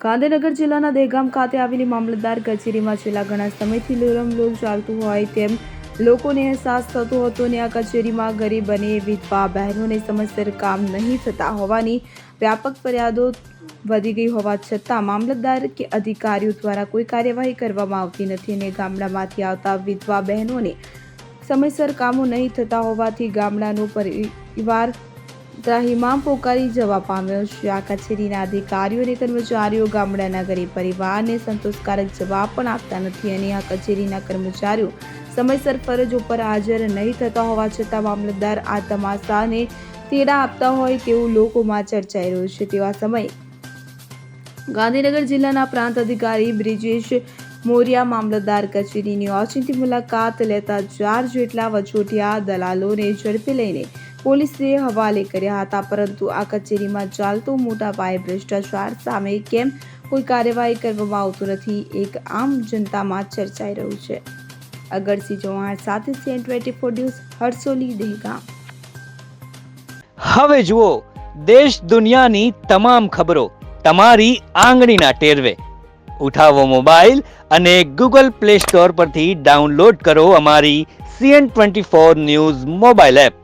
ગાંધીનગર જિલ્લાના દહેગામ ખાતે આવેલી મામલતદાર કચેરીમાં છેલ્લા ઘણા સમયથી લોરમલોર ચાલતું હોય તેમ લોકોને અહેસાસ થતો હતો અને આ કચેરીમાં ગરીબ અને વિધવા બહેનોને સમયસર કામ નહીં થતા હોવાની વ્યાપક ફરિયાદો વધી ગઈ હોવા છતાં મામલતદાર કે અધિકારીઓ દ્વારા કોઈ કાર્યવાહી કરવામાં આવતી નથી અને ગામડામાંથી આવતા વિધવા બહેનોને સમયસર કામો નહીં થતા હોવાથી ગામડાનો પરિવાર ત્રાહિમામ પોકારી જવા પામ્યો છે. આ કચેરીના અધિકારીઓ અને કર્મચારીઓ ગામડાના ગરીબ પરિવારને સંતોષકારક જવાબ પણ આપતા નથી અને આ કચેરીના કર્મચારીઓ સમયસર ફરજ ઉપર હાજર નહીં થતા હોવા છતાં મામલતદાર આ તમાશાને તેડા આપતા હોય તેવું લોકોમાં ચર્ચાઈ રહ્યું છે. તેવા સમયે ગાંધીનગર જિલ્લાના પ્રાંત અધિકારી બ્રિજેશ મોરિયા મામલતદાર કચેરીની ઓચિંતી મુલાકાત લેતા ચાર જેટલા વચોટિયા દલાલોને ઝડપી લઈને પોલીસે હવાલે કર્યા હતા, પરંતુ આ કચેરીમાં ચાલતો મોટા પાયે ભ્રષ્ટાચાર સામે કેમ કોઈ કાર્યવાહી કરવામાં આવતું નથી, એક આમ જનતામાં ચર્ચાઈ રહ્યું છે. અગરસિંહ ચૌહાણ સાથે CN twenty four news Harsoli Dahegam. હવે જુઓ, દેશ દુનિયાની તમામ ખબરો તમારી આંગળીના ટેરવે. ઉઠાવો મોબાઈલ અને ગૂગલ પ્લે સ્ટોર પરથી ડાઉનલોડ કરો અમારી CN twenty four news mobile app.